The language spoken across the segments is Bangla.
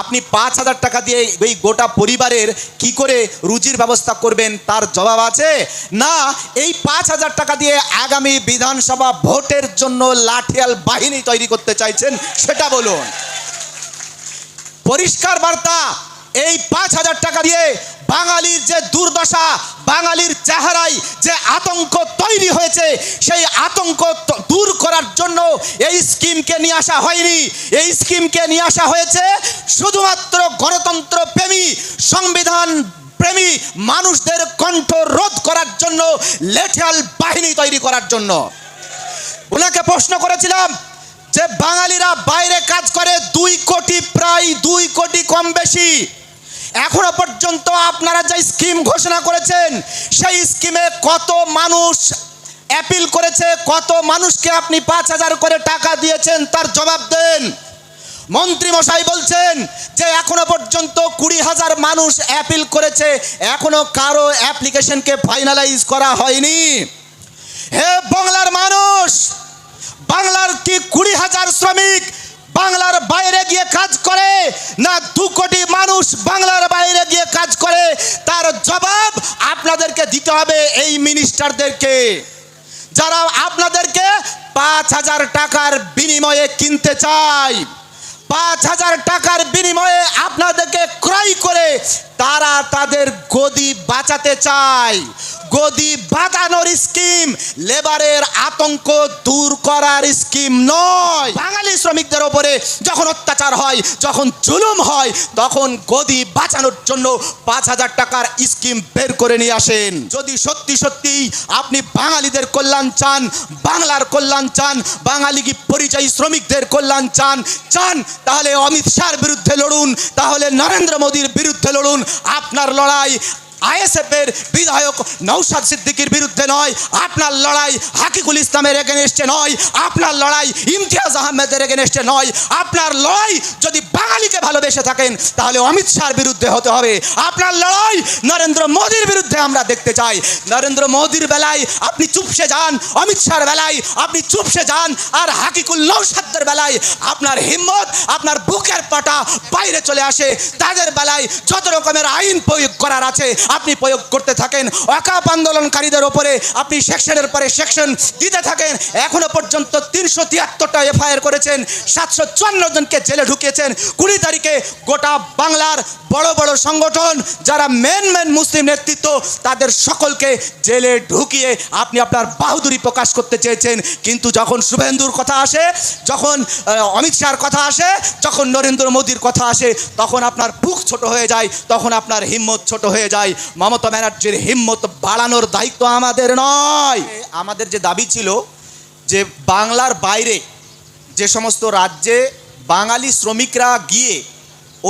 আপনি পাঁচ হাজার টাকা দিয়ে এই গোটা পরিবারের কি করে রুজির ব্যবস্থা করবেন তার জবাব আছে? না, এই পাঁচ হাজার টাকা দিয়ে আগামী বিধানসভা ভোটের জন্য লাঠিয়াল বাহিনী তৈরি করতে চাইছেন, সেটা বলুন। পরিষ্কার বার্তা, এই পাঁচ হাজার টাকা দিয়ে বাঙালির যে দুর্দশা বাঙালির চেহারায় যে আতঙ্ক তৈরি হয়েছে, সেই আতঙ্ক দূর করার জন্য এই স্কিমকে নিয়ে আসা হয়নি। এই স্কিমকে নিয়ে আসা হয়েছে শুধুমাত্র গণতন্ত্র প্রেমী, সংবিধান প্রেমী মানুষদের কণ্ঠ রোধ করার জন্য, লেঠিয়াল বাহিনী তৈরি করার জন্য। ওনাকে প্রশ্ন করেছিলাম যে বাঙালিরা বাইরে কাজ করে দুই কোটি প্রায় দুই কোটি কম বেশি। এখনও পর্যন্ত আপনারা যে স্কিম ঘোষণা করেছেন, সেই স্কিমে কত মানুষ অ্যাপিল করেছে, কত মানুষকে আপনি পাঁচ হাজার করে টাকা দিয়েছেন তার জবাব দেন। মন্ত্রী মশাই বলছেন যে এখনও পর্যন্ত কুড়ি হাজার মানুষ অ্যাপিল করেছে, এখনও কারও অ্যাপ্লিকেশনকে ফাইনালাইজ করা হয়নি। হে বাংলার মানুষ, বাংলার কি কুড়ি হাজার শ্রমিক বাংলার বাইরে গিয়ে কাজ করে, না দু কোটি মানুষ বাংলার বাইরে গিয়ে কাজ করে, তার জবাব আপনাদেরকে দিতে হবে এই মিনিস্টারদেরকে যারা আপনাদেরকে পাঁচ হাজার টাকার বিনিময়ে কিনতে চায়, পাঁচ হাজার টাকার বিনিময়ে আপনাদেরকে ক্রয় করে, তারা তাদের গদি বাঁচাতে চায়। গদি বাঁচানোর স্কিম লেবারের আতঙ্ক দূর করার স্কিম নয়। বাঙালি শ্রমিকদের ওপরে যখন অত্যাচার হয়, যখন জুলুম হয়, তখন গদি বাঁচানোর জন্য পাঁচ হাজার টাকার স্কিম বের করে নিয়ে আসেন। যদি সত্যি সত্যি আপনি বাঙালিদের কল্যাণ চান, বাংলার কল্যাণ চান, বাঙালি কি পরিযায়ী শ্রমিকদের কল্যাণ চান চান, তাহলে অমিত শাহর বিরুদ্ধে লড়ুন, তাহলে নরেন্দ্র মোদীর বিরুদ্ধে লড়ুন। আপনার লড়াই আইএসএফের বিধায়ক নৌসাদ সিদ্দিকির বিরুদ্ধে নয়, আপনার লড়াই হাকিকুল ইসলামের এগেনস্টে নয়, আপনার লড়াই ইমতিয়াজ আহমেদের এগেনস্টে নয়, আপনার লড়াই যদি বাঙালিকে ভালোবেসে থাকেন, তাহলে অমিত শাহর বিরুদ্ধে হতে হবে। আপনার লড়াই নরেন্দ্র মোদীর বিরুদ্ধে আমরা দেখতে চাই। নরেন্দ্র মোদীর বেলায় আপনি চুপসে যান, অমিত শাহর বেলায় আপনি চুপসে যান, আর হাকিকুল নৌসাদের বেলায় আপনার হিম্মত, আপনার বুকের পাটা বাইরে চলে আসে। তাদের বেলায় যত রকমের আইন প্রয়োগ করার আছে আপনি প্রয়োগ করতে থাকেন, অকাপ আন্দোলনকারীদের ওপরে আপনি সেকশনের পরে সেকশন দিতে থাকেন। এখনও পর্যন্ত তিনশো তিয়াত্তরটা এফআইআর করেছেন, সাতশো চুয়ান্ন জনকে জেলে ঢুকিয়েছেন। কুড়ি তারিখে গোটা বাংলার বড় বড় সংগঠন, যারা মেন মেন মুসলিম নেতৃত্ব, তাদের সকলকে জেলে ঢুকিয়ে আপনি আপনার বাহুদুরি প্রকাশ করতে চেয়েছেন। কিন্তু যখন শুভেন্দুর কথা আসে, যখন অমিত শাহর কথা আসে, যখন নরেন্দ্র মোদীর কথা আসে, তখন আপনার বুক ছোট হয়ে যায়, তখন আপনার হিম্মত ছোট হয়ে যায়। মমতা ব্যানার্জির হিম্মত বাড়ানোর দায়িত্ব আমাদের নয়। আমাদের যে দাবি ছিল যে বাংলার বাইরে যে সমস্ত রাজ্যে বাঙালি শ্রমিকরা গিয়ে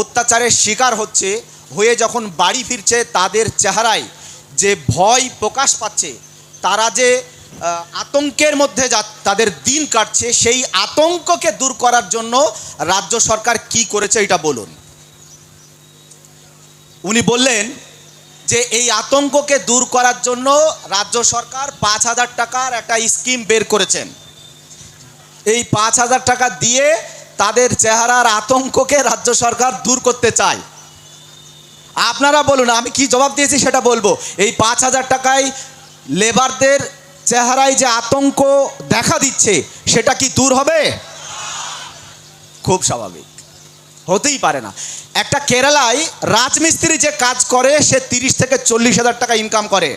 অত্যাচারের শিকার হচ্ছে, হয়ে যখন বাড়ি ফিরছে তাদের চেহারায় যে ভয় প্রকাশ পাচ্ছে, তারা যে আতঙ্কের মধ্যে যা, তাদের দিন কাটছে, সেই আতঙ্ককে দূর করার জন্য রাজ্য সরকার কি করেছে এটা বলুন। উনি বললেন যে এই আতঙ্ককে দূর করার জন্য রাজ্য সরকার পাঁচ হাজার টাকার একটা স্কিম বের করেছেন। এই পাঁচ হাজার টাকা দিয়ে তাদের চেহারার আতঙ্ককে রাজ্য সরকার দূর করতে চায়। আপনারা বলুন, আমি কি জবাব দিয়েছি সেটা বলব। এই পাঁচ হাজার টাকায় লেবারদের চেহারায় যে আতঙ্ক দেখা দিচ্ছে, সেটা কি দূর হবে? খুব স্বাভাবিক। হতেই পারে না। একটা কেরালায় রাজমিস্ত্রি যে কাজ করে, সে তিরিশ থেকে চল্লিশ হাজার টাকা ইনকাম করে।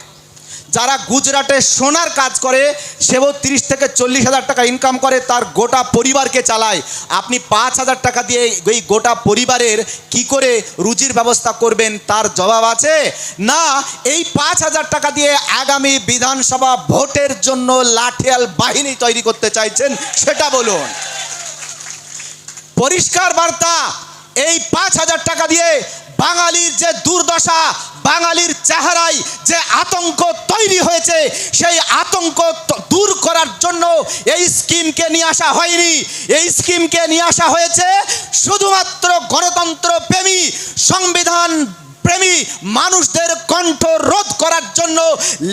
যারা গুজরাটে সোনার কাজ করে, সেও তিরিশ থেকে চল্লিশ হাজার টাকা ইনকাম করে, তার গোটা পরিবারকে চালায়। আপনি পাঁচ হাজার টাকা দিয়ে এই গোটা পরিবারের কি করে রুজির ব্যবস্থা করবেন, তার জবাব আছে? না, এই পাঁচ হাজার টাকা দিয়ে আগামী বিধানসভা ভোটের জন্য লাঠিয়াল বাহিনী তৈরি করতে চাইছেন, সেটা বলুন। পরিষ্কার বার্তা এই পাঁচ হাজার টাকা দিয়ে বাঙালির যে দুর্দশা, বাঙালির চেহারায় যে আতঙ্ক তৈরি হয়েছে, সেই আতঙ্ক দূর করার জন্য এই স্কিমকে নিয়ে আসা হয়নি। এই স্কিমকে নিয়ে আসা হয়েছে শুধুমাত্র গণতন্ত্র প্রেমী, সংবিধান প্রেমী মানুষদের কণ্ঠ রোধ করার জন্য,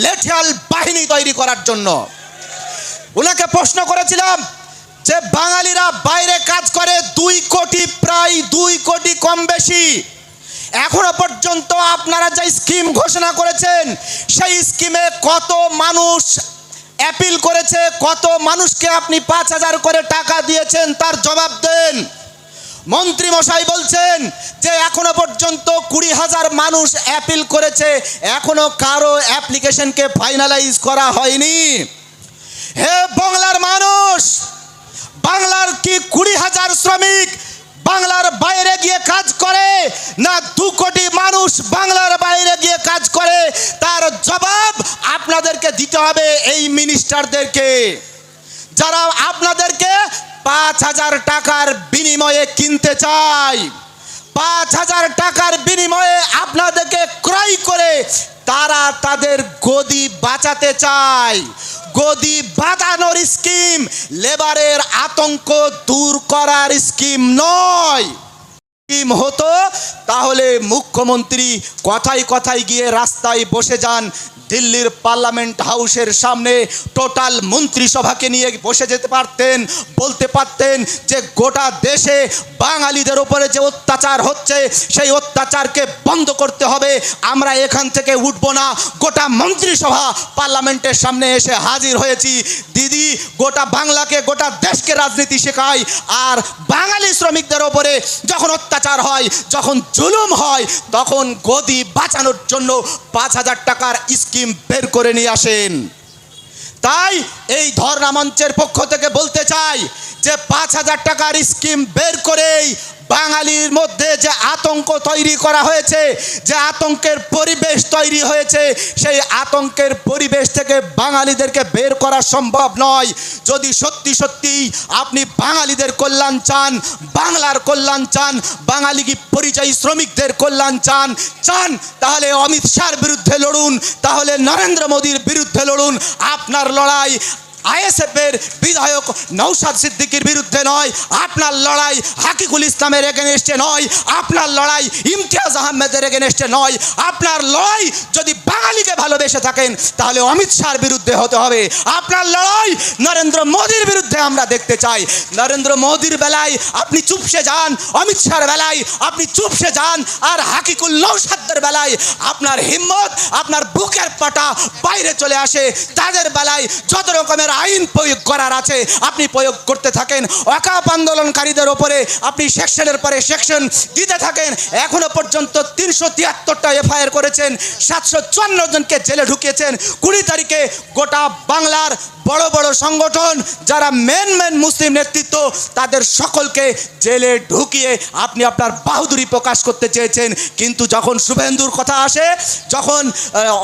লেঠিয়াল বাহিনী তৈরি করার জন্য। ওনাকে প্রশ্ন করেছিলাম যে, বাঙালিরা বাইরে কম বেশি। এখনও পর্যন্ত আপনারা যে স্কিম ঘোষণা করেছেন, সেই স্কিমে কত মানুষ অ্যাপিল করেছে, কত মানুষকে আপনি পাঁচ হাজার করে টাকা দিয়েছেন তার জবাব দেন। মন্ত্রী মশাই বলছেন যে এখনও পর্যন্ত কুড়ি হাজার মানুষ অ্যাপিল করেছে, এখনও কারও অ্যাপ্লিকেশনকে ফাইনালাইজ করা হয়নি। হে বাংলার মানুষ, বাংলার কি কুড়ি হাজার শ্রমিক বাংলার বাইরে গিয়ে কাজ করে না দু কোটি মানুষ বাংলার বাইরে গিয়ে কাজ করে তার জবাব আপনাদেরকে দিতে হবে এই মিনিস্টারদেরকে। যারা আপনাদেরকে পাঁচ হাজার টাকার বিনিময়ে কিনতে চায়, পাঁচ হাজার টাকার বিনিময়ে আপনাদেরকে ক্রয় করে তারা তাদের গদি বাঁচাতে চায়। গদি বাঁচানোর স্কিম লেবারের আতঙ্ক দূর করার স্কিম নয়। হতো, তাহলে মুখ্যমন্ত্রী কথায় কথায় গিয়ে রাস্তায় বসে যান, দিল্লির পার্লামেন্ট হাউসের সামনে টোটাল মন্ত্রিসভাকে নিয়ে বসে যেতে পারতেন, বলতে পারতেন যে গোটা দেশে বাঙালিদের ওপরে যে অত্যাচার হচ্ছে, সেই অত্যাচারকে বন্ধ করতে হবে, আমরা এখান থেকে উঠবো না, গোটা মন্ত্রিসভা পার্লামেন্টের সামনে এসে হাজির হয়েছি। দিদি, গোটা বাংলাকে, গোটা দেশকে রাজনীতি শেখায়, আর বাঙালি শ্রমিকদের ওপরে যখন অত্যাচার হয়, যখন জুলুম হয়, তখন গদি বাঁচানোর জন্য পাঁচ হাজার টাকার স্কিম বের করে নিয়ে আসেন। তাই এই ধর্ণা মঞ্চের পক্ষ থেকে বলতে চাই যে পাঁচ হাজার টাকার স্কিম বের করেই বাঙালির মধ্যে যে আতঙ্ক তৈরি করা হয়েছে, যে আতঙ্কের পরিবেশ তৈরি হয়েছে, সেই আতঙ্কের পরিবেশ থেকে বাঙালিদেরকে বের করা সম্ভব নয়। যদি সত্যি সত্যি আপনি বাঙালিদের কল্যাণ চান, বাংলার কল্যাণ চান, বাঙালি কি পরিযায়ী শ্রমিকদের কল্যাণ চান চান, তাহলে অমিত শাহর বিরুদ্ধে লড়ুন, তাহলে নরেন্দ্র মোদীর বিরুদ্ধে লড়ুন। আপনার লড়াই আইএসএফের বিধায়ক নৌসাদ সিদ্দিকির বিরুদ্ধে নয়, আপনার লড়াই হাকিকুল ইসলামের এগেনস্টে নয়, আপনার লড়াই ইমতিয়াজ আহমেদের এগেনস্টে নয়, আপনার লড়াই যদি বাঙালিকে ভালোবেসে থাকেন, তাহলে অমিত শাহর বিরুদ্ধে হতে হবে। আপনার লড়াই নরেন্দ্র মোদীর বিরুদ্ধে আমরা দেখতে চাই। নরেন্দ্র মোদীর বেলায় আপনি চুপসে যান, অমিত শাহর বেলায় আপনি চুপসে যান, আর হাকিকুল নৌসাদের বেলায় আপনার হিম্মত, আপনার বুকের পাটা বাইরে চলে আসে। তাদের বেলায় যত রকমের আইন প্রয়োগ করার আছে, আপনি প্রয়োগ করতে থাকেন। অকাপ আন্দোলনকারীদের ওপরে আপনি সেকশনের পরে সেকশন দিতে থাকেন। এখনও পর্যন্ত তিনশো তিয়াত্তরটা এফআইআর করেছেন, সাতশো চুয়ান্ন জনকে জেলে ঢুকিয়েছেন। কুড়ি তারিখে গোটা বাংলার বড় বড় সংগঠন যারা মেন মেন মুসলিম নেতৃত্ব, তাদের সকলকে জেলে ঢুকিয়ে আপনি আপনার বাহুদুরি প্রকাশ করতে চেয়েছেন। কিন্তু যখন শুভেন্দুর কথা আসে, যখন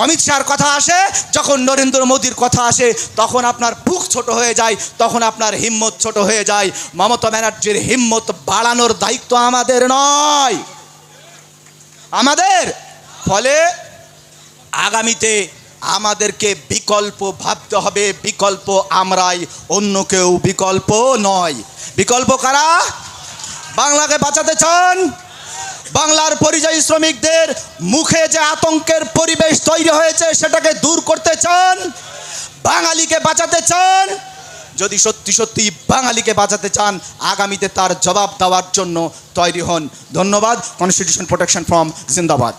অমিত শাহর কথা আসে, যখন নরেন্দ্র মোদীর কথা আসে, তখন আপনার বুক ছোট হয়ে যায়, তখন আপনার হিম্মত ছোট হয়ে যায়। মমতা ব্যানার্জির হিম্মত বাড়ানোর দায়িত্ব আমাদের নয়। আমাদের? ফলে আগামীতে আমাদেরকে বিকল্প ভাবতে হবে, বিকল্প আমরাই, অন্য কেউ বিকল্প নয়। বিকল্প কারা? বাংলাকে বাঁচাতে চান? বাংলার পরিযায়ী শ্রমিকদের মুখে যে আতঙ্কের পরিবেশ তৈরি হয়েছে, সেটাকে দূর করতে চান? বাঙালিকে বাঁচাতে চান? যদি সত্যি সত্যি বাঙালিকে বাঁচাতে চান, আগামীতে তার জবাব দেওয়ার জন্য তৈরি হন। ধন্যবাদ। কনস্টিটিউশন প্রোটেকশন ফ্রম জিন্দাবাদ।